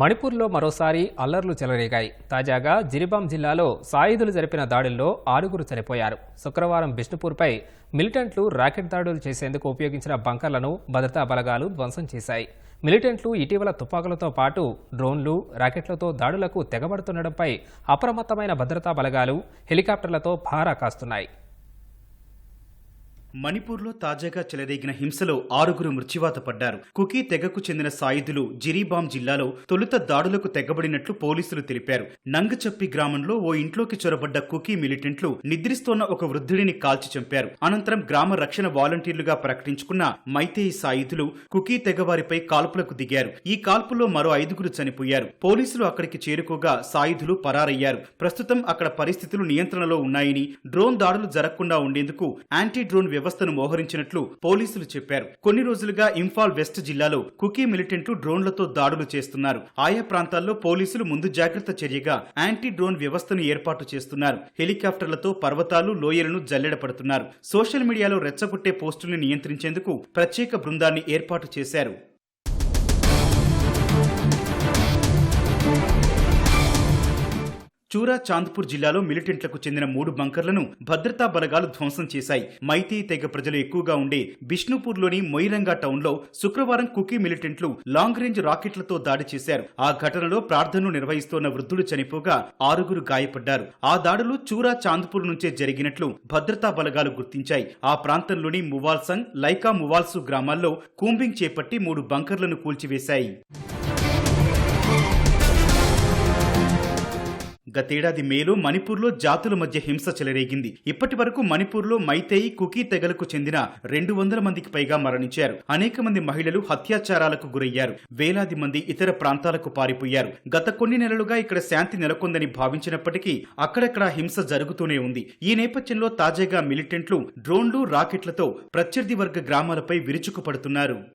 మణిపూర్లో మరోసారి అల్లర్లు చెలరేగాయి. తాజాగా జిరిబాం జిల్లాలో సాయుధులు జరిపిన దాడుల్లో ఆరుగురు చనిపోయారు. శుక్రవారం బిష్ణుపూర్పై మిలిటెంట్లు రాకెట్ దాడులు చేసేందుకు ఉపయోగించిన బంకర్లను భద్రతా బలగాలు ధ్వంసం చేశాయి. మిలిటెంట్లు ఇటీవల తుపాకులతో పాటు డ్రోన్లు రాకెట్లతో దాడులకు తెగబడుతుండడంపై అప్రమత్తమైన భద్రతా బలగాలు హెలికాప్టర్లతో భారా కాస్తున్నాయి మణిపూర్లో తాజాగా చెలరేగిన హింసలో ఆరుగురు మృత్యువాత పడ్డారు. కుకీ తెగకు చెందిన సాయుధులు జిరీబామ్ జిల్లాలో తొలుత దాడులకు తెగబడినట్లు పోలీసులు తెలిపారు. నంగచప్పి గ్రామంలో ఓ ఇంట్లోకి చొరబడ్డ కుకీ మిలిటెంట్లు నిద్రిస్తోన్న ఒక వృద్ధుడిని కాల్చి చంపారు. అనంతరం గ్రామ రక్షణ వాలంటీర్లుగా ప్రకటించుకున్న మైతేయి సాయుధులు కుకీ తెగవారిపై కాల్పులకు దిగారు. ఈ కాల్పుల్లో మరో ఐదుగురు చనిపోయారు. పోలీసులు అక్కడికి చేరుకోగా సాయుధులు పరారయ్యారు. ప్రస్తుతం అక్కడ పరిస్థితులు నియంత్రణలో ఉన్నాయని డ్రోన్ దాడులు జరగకుండా ఉండేందుకు యాంటీ డ్రోన్ వ్యవస్థను మోహరించినట్లు పోలీసులు చెప్పారు. కొన్ని రోజులుగా ఇంఫాల్ వెస్ట్ జిల్లాలో కుకీ మిలిటెంట్లు డ్రోన్లతో దాడులు చేస్తున్నారు. ఆయా ప్రాంతాల్లో పోలీసులు ముందు జాగ్రత్త చర్యగా యాంటీ డ్రోన్ వ్యవస్థను ఏర్పాటు చేస్తున్నారు. హెలికాప్టర్లతో పర్వతాలు లోయలను జల్లెడపడుతున్నారు. సోషల్ మీడియాలో రెచ్చగొట్టే పోస్టుల్ని నియంత్రించేందుకు ప్రత్యేక బృందాన్ని ఏర్పాటు చేశారు. చూరా చాంద్పూర్ జిల్లాలో మిలిటెంట్లకు చెందిన మూడు బంకర్లను భద్రతా బలగాలు ధ్వంసం చేశాయి. మైతీ తెగ ప్రజలు ఎక్కువగా ఉండే బిష్ణుపూర్లోని మొయిరంగా టౌన్లో శుక్రవారం కుకీ మిలిటెంట్లు లాంగ్ రేంజ్ రాకెట్లతో దాడి చేశారు. ఆ ఘటనలో ప్రార్థనలు నిర్వహిస్తోన్న వృద్ధులు చనిపోగా ఆరుగురు గాయపడ్డారు. ఆ దాడులు చూరా చాంద్పూర్ నుంచే జరిగినట్లు భద్రతా బలగాలు గుర్తించాయి. ఆ ప్రాంతంలోని మువాల్సంగ్ లైకా మువాల్సు గ్రామాల్లో కూంబింగ్ చేపట్టి మూడు బంకర్లను కూల్చివేశాయి. గతేడాది మేలో మణిపూర్లో జాతుల మధ్య హింస చెలరేగింది. ఇప్పటి వరకు మణిపూర్లో మైతేయి కుకీ తెగలకు చెందిన రెండు వందల మందికి పైగా మరణించారు. అనేక మంది మహిళలు హత్యాచారాలకు గురయ్యారు. వేలాది మంది ఇతర ప్రాంతాలకు పారిపోయారు. గత కొన్ని నెలలుగా ఇక్కడ శాంతి నెలకొందని భావించినప్పటికీ అక్కడక్కడ హింస జరుగుతూనే ఉంది. ఈ నేపథ్యంలో తాజాగా మిలిటెంట్లు డ్రోన్లు రాకెట్లతో ప్రత్యర్థి వర్గ గ్రామాలపై విరుచుకుపడుతున్నారు.